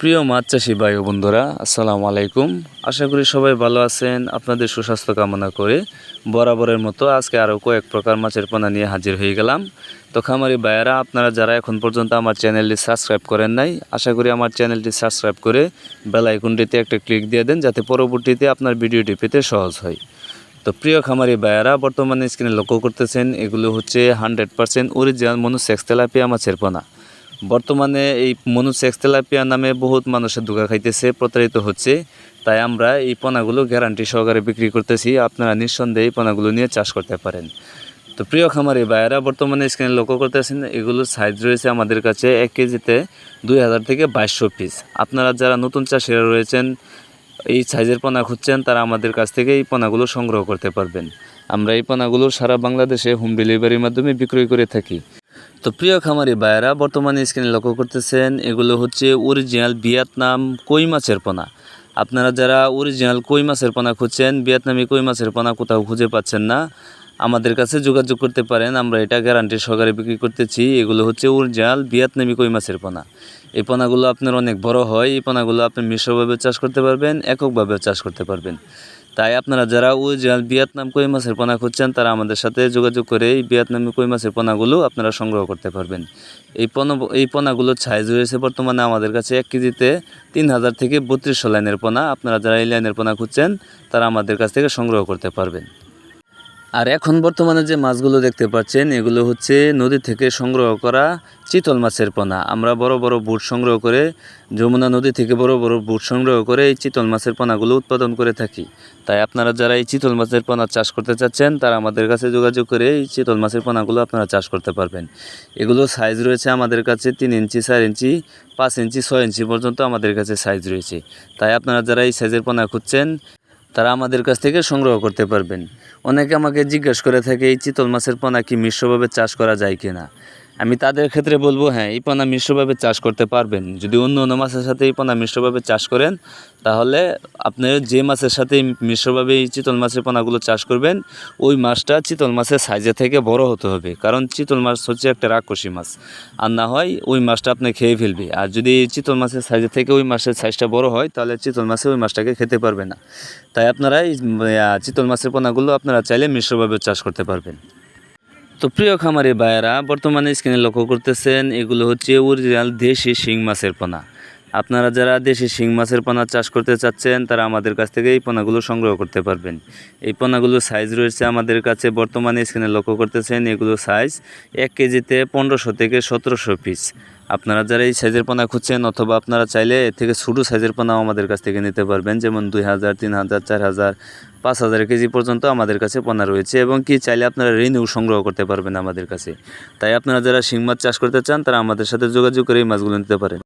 প্রিয় মাছ চাষি ভাই বন্ধুরা, আসসালামু আলাইকুম। আশা করি সবাই ভালো আছেন, আপনাদের সুস্বাস্থ্য কামনা করে বরাবরের মতো আজকে আরও কয়েক প্রকার মাছের পোনা নিয়ে হাজির হয়ে গেলাম। তো খামারি ভাইয়েরা, আপনারা যারা এখন পর্যন্ত আমার চ্যানেলটি সাবস্ক্রাইব করেন নাই, আশা করি আমার চ্যানেলটি সাবস্ক্রাইব করে বেল আইকনটিতে একটা ক্লিক দিয়ে দেন, যাতে পরবর্তীতে আপনার ভিডিওটি পেতে সহজ হয়। তো প্রিয় খামারি ভাইয়েরা, বর্তমানে স্ক্রিনে লক্ষ্য করতেছেন, এগুলো হচ্ছে hundred percent original monosex tilapia মাছের পোনা। বর্তমানে এই মনুসেক্স তেলাপিয়া নামে বহুত মানুষের ধোকা খাইতেছে, প্রতারিত হচ্ছে। তাই আমরা এই পোনাগুলো গ্যারান্টি সহকারে বিক্রি করতেছি। আপনারা নিঃসন্দেহে এই পোনাগুলো নিয়ে চাষ করতে পারেন। তো প্রিয় খামারি ভাইয়েরা, বর্তমানে স্ক্রিনে লক্ষ্য করতেছেন এগুলোর সাইজ রয়েছে আমাদের কাছে এক কেজিতে দুই হাজার থেকে বাইশশো পিস আপনারা যারা নতুন চাষিরা রয়েছেন, এই সাইজের পোনা খুঁজছেন, তারা আমাদের কাছ থেকে এই পোনাগুলো সংগ্রহ করতে পারবেন। আমরা এই পোনাগুলো সারা বাংলাদেশে হোম ডেলিভারির মাধ্যমে বিক্রয় করে থাকি। তো প্রিয় খামারি ভাইয়েরা, বর্তমানে স্ক্রিনে লক্ষ্য করতেছেন, এগুলো হচ্ছে অরিজিনাল ভিয়েতনাম কই মাছের পোনা। আপনারা যারা অরিজিনাল কই মাছের পোনা খুঁজছেন, ভিয়েতনামি কই মাছের পোনা কোথাও খুঁজে পাচ্ছেন না, আমাদের কাছে যোগাযোগ করতে পারেন, আমরা এটা গ্যারান্টি সহকারে বিক্রি করতেছি, এগুলো হচ্ছে অরিজিনাল ভিয়েতনামি কই মাছের পোনা। এই পোনাগুলো আপনার অনেক বড় হয়, এই পোনাগুলো আপনি মিশ্রভাবে চাষ করতে পারবেন, এককভাবে চাষ করতে পারবেন। তাই আপনারা যারা অরিজিনাল ভিয়েতনাম কই মাছের পোনা খুঁজছেন, তারা আমাদের সাথে যোগাযোগ করে এই ভিয়েতনামি কই মাছের পোনাগুলো আপনারা সংগ্রহ করতে পারবেন। এই পোনা, এই পোনাগুলোর সাইজ রয়েছে বর্তমানে আমাদের কাছে এক কেজিতে তিন হাজার থেকে বত্রিশশো লাইনের পোনা। আপনারা যারা এই লাইনের পোনা খুঁজছেন, তারা আমাদের কাছ থেকে সংগ্রহ করতে পারবেন। আর এখন বর্তমানে যে মাছগুলো দেখতে পাচ্ছেন, এগুলো হচ্ছে নদী থেকে সংগ্রহ করা চিতল মাছের পোনা। আমরা বড় বড় বুট সংগ্রহ করে, যমুনা নদী থেকে বড় বড় বুট সংগ্রহ করে এই চিতল মাছের পোনাগুলো উৎপাদন করে থাকি। তাই আপনারা যারা এই চিতল মাছের পোনা চাষ করতে চাচ্ছেন, তারা আমাদের কাছে যোগাযোগ করে এই চিতল মাছের পোনাগুলো আপনারা চাষ করতে পারবেন। এগুলো সাইজ রয়েছে আমাদের কাছে তিন ইঞ্চি, চার ইঞ্চি, পাঁচ ইঞ্চি, ছয় ইঞ্চি পর্যন্ত আমাদের কাছে সাইজ রয়েছে। তাই আপনারা যারা এই সাইজের পোনা খুঁজছেন তারা আমাদের কাছ থেকে সংগ্রহ করতে পারবেন। অনেকে আমাকে জিজ্ঞেস করে থাকে, এই চিতল মাছের পোনা কি মিশ্রভাবে চাষ করা যায় কি না আমি তাদের ক্ষেত্রে বলব হ্যাঁ এই পোনা মিশ্রভাবে চাষ করতে পারবেন। যদি অন্য অন্য মাছের সাথে এই পোনা মিশ্রভাবে চাষ করেন, তাহলে আপনি যে মাছের সাথে মিশ্রভাবে এই চিতল মাছের পোনাগুলো চাষ করবেন, ওই মাছটা চিতল মাছের সাইজে থেকে বড় হতে হবে। কারণ চিতল মাছ হচ্ছে একটা রাক্ষসী মাছ। আর না হয় ওই মাছটা আপনি খেয়ে ফেলবে। আর যদি চিতল মাছের সাইজে থেকে ওই মাছের সাইজটা বড় হয়, তাহলে চিতল মাছে ওই মাছটাকে খেতে পারবে না। তাই আপনারা এই চিতল মাছের পোনাগুলো আপনারা চাইলে মিশ্রভাবে চাষ করতে পারবেন। তো প্রিয় খামারি ভাইয়েরা, বর্তমানে স্ক্রিনে লক্ষ্য করতেছেন, এগুলো হচ্ছে ওরিজিনাল দেশি শিং মাছের পোনা। আপনারা যারা দেশি শিং মাছের পোনা চাষ করতে চাচ্ছেন, তারা আমাদের কাছ থেকে এই পোনাগুলো সংগ্রহ করতে পারবেন। এই পোনাগুলোর সাইজ রয়েছে আমাদের কাছে বর্তমানে স্ক্রিনে লক্ষ্য করতেছেন, এগুলো সাইজ এক কেজিতে পনেরোশো থেকে সতেরোশো পিস আপনারা যারা এই সাইজের পোনা খুঁজছেন অথবা আপনারা চাইলে এর থেকে ছোটো সাইজের পোনাও আমাদের কাছ থেকে নিতে পারবেন, যেমন দুই হাজার, তিন হাজার, চার হাজার, পাঁচ হাজার কেজি পর্যন্ত আমাদের কাছে পোনা রয়েছে এবং কি চাইলে আপনারা ঋণও সংগ্রহ করতে পারবেন আমাদের কাছে। তাই আপনারা যারা শিং মাছ চাষ করতে চান, তারা আমাদের সাথে যোগাযোগ করে এই মাছগুলো নিতে পারেন।